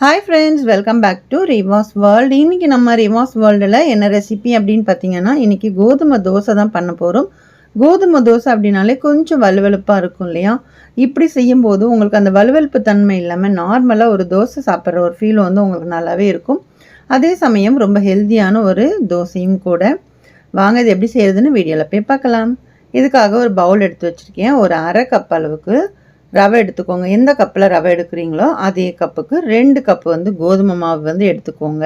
Hi friends welcome back to Rivas world இன்றைக்கி நம்ம ரிவாஸ் வேர்ல்டில் என்ன ரெசிபி அப்படின்னு பார்த்தீங்கன்னா இன்றைக்கி கோதுமை தோசை தான் பண்ண போகிறோம் கோதுமை தோசை அப்படின்னாலே கொஞ்சம் வலுவலுப்பாக இருக்கும் இல்லையா? இப்படி செய்யும்போது உங்களுக்கு அந்த வலுவலுப்பு தன்மை இல்லாமல் நார்மலாக ஒரு தோசை சாப்பிட்ற ஒரு ஃபீல் வந்து உங்களுக்கு நல்லாவே இருக்கும். அதே சமயம் ரொம்ப ஹெல்த்தியான ஒரு தோசையும் கூட. வாங்க இது எப்படி செய்கிறதுன்னு வீடியோவில் போய் பார்க்கலாம். இதுக்காக ஒரு பவுல் எடுத்து வச்சுருக்கேன். ஒரு அரை கப் அளவுக்கு ரவை எடுத்துக்கோங்க. எந்த கப்பில் ரவை எடுக்கிறீங்களோ அதே கப்புக்கு ரெண்டு கப்பு வந்து கோதுமை மாவு வந்து எடுத்துக்கோங்க.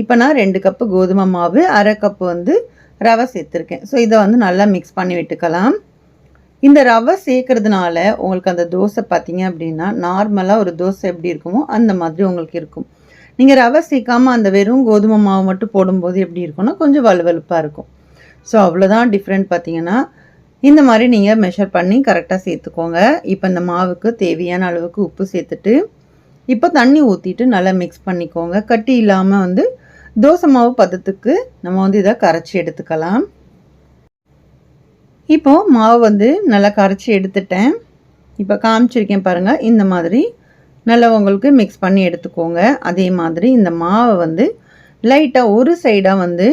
இப்போ நான் ரெண்டு கப்பு கோதுமை மாவு அரை கப்பு வந்து ரவை சேர்த்துருக்கேன். ஸோ இதை வந்து நல்லா மிக்ஸ் பண்ணி விட்டுக்கலாம். இந்த ரவை சேர்க்கறதுனால உங்களுக்கு அந்த தோசை பார்த்தீங்க அப்படின்னா நார்மலாக ஒரு தோசை எப்படி இருக்குமோ அந்த மாதிரி உங்களுக்கு இருக்கும். நீங்கள் ரவை சேர்க்காமல் அந்த வெறும் கோதுமை மாவு மட்டும் போடும்போது எப்படி இருக்கும்னா கொஞ்சம் வலுவலுப்பாக இருக்கும். ஸோ அவ்வளோதான் டிஃப்ரெண்ட் பார்த்தீங்கன்னா இந்த மாதிரி நீங்கள் மெஷர் பண்ணி கரெக்டாக சேர்த்துக்கோங்க. இப்போ இந்த மாவுக்கு தேவையான அளவுக்கு உப்பு சேர்த்துட்டு இப்போ தண்ணி ஊற்றிட்டு நல்லா மிக்ஸ் பண்ணிக்கோங்க. கட்டி இல்லாமல் வந்து தோசை மாவு பதத்துக்கு நம்ம வந்து இதை கரைச்சி எடுத்துக்கலாம். இப்போது மாவு வந்து நல்லா கரைச்சி எடுத்துட்டேன். இப்போ காமிச்சிருக்கேன் பாருங்கள் இந்த மாதிரி நல்லா உங்களுக்கு மிக்ஸ் பண்ணி எடுத்துக்கோங்க. அதே மாதிரி இந்த மாவை வந்து லைட்டாக ஒரு சைடாக வந்து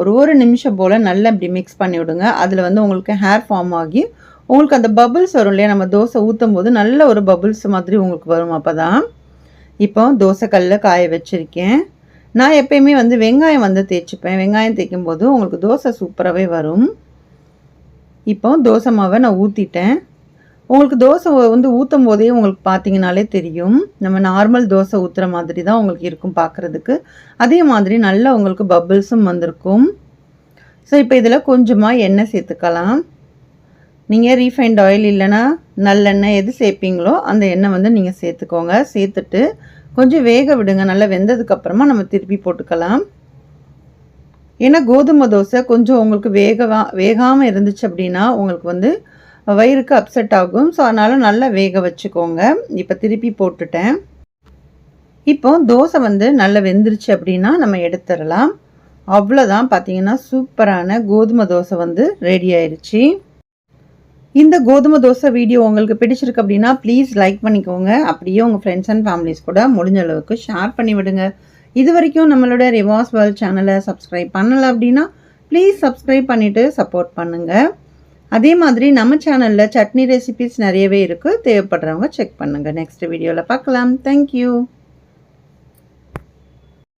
ஒரு ஒரு நிமிஷம் போல் நல்லா இப்படி மிக்ஸ் பண்ணி விடுங்க. அதில் வந்து உங்களுக்கு ஹேர் ஃபார்ம் ஆகி உங்களுக்கு அந்த பபுள்ஸ் வரும் இல்லையா? நம்ம தோசை ஊற்றும் போது நல்ல ஒரு பபுள்ஸ் மாதிரி உங்களுக்கு வரும் அப்போ தான் இப்போ தோசைக்கல்லில் காய வச்சுருக்கேன். நான் எப்பயுமே வந்து வெங்காயம் வந்து தேய்ச்சிப்பேன். வெங்காயம் தேய்க்கும் போது உங்களுக்கு தோசை சூப்பராகவே வரும். இப்போ தோசை மாவை நான் ஊற்றிட்டேன் உங்களுக்கு தோசை வந்து ஊற்றும் போதே உங்களுக்கு பார்த்தீங்கனாலே தெரியும். நம்ம நார்மல் தோசை ஊற்றுற மாதிரி தான் உங்களுக்கு இருக்கும் பார்க்குறதுக்கு அதே மாதிரி நல்லா உங்களுக்கு பபிள்ஸும் வந்திருக்கும். ஸோ இப்போ இதில் கொஞ்சமாக எண்ணெய் சேர்த்துக்கலாம். நீங்கள் ரீஃபைண்ட் ஆயில் இல்லைன்னா நல்லெண்ணெய் எது சேர்ப்பீங்களோ அந்த எண்ணெய் வந்து நீங்கள் சேர்த்துக்கோங்க. சேர்த்துட்டு கொஞ்சம் வேக விடுங்க. நல்லா வெந்ததுக்கப்புறமா நம்ம திருப்பி போட்டுக்கலாம். ஏன்னா கோதுமை தோசை கொஞ்சம் உங்களுக்கு வேகவா வேகாமல் இருந்துச்சு அப்படின்னா உங்களுக்கு வந்து வயிறுக்கு அப்செட் ஆகும். ஸோ அதனால் நல்லா வேக வச்சுக்கோங்க. இப்போ திருப்பி போட்டுட்டேன். இப்போ தோசை வந்து நல்லா வெந்துருச்சு அப்படின்னா நம்ம எடுத்துடலாம். அவ்வளோதான் பார்த்தீங்கன்னா சூப்பரான கோதுமை தோசை வந்து ரெடி ஆயிடுச்சு இந்த கோதுமை தோசை வீடியோ உங்களுக்கு பிடிச்சிருக்கு அப்படின்னா ப்ளீஸ் லைக் பண்ணிக்கோங்க. அப்படியே உங்கள் ஃப்ரெண்ட்ஸ் அண்ட் ஃபேமிலிஸ் கூட முடிஞ்ச அளவுக்கு ஷேர் பண்ணி விடுங்க. இது வரைக்கும் நம்மளோட ரிவாஸ் வேர்ல்ட் சேனலை சப்ஸ்கிரைப் பண்ணலை அப்படின்னா ப்ளீஸ் சப்ஸ்கிரைப் பண்ணிவிட்டு சப்போர்ட் பண்ணுங்கள் அதே மாதிரி நம்ம சேனலில் சட்னி ரெசிபிஸ் நிறையவே இருக்குது தேவைப்படுறவங்க செக் பண்ணுங்கள் நெக்ஸ்ட் வீடியோவில் பார்க்கலாம். தேங்க்யூ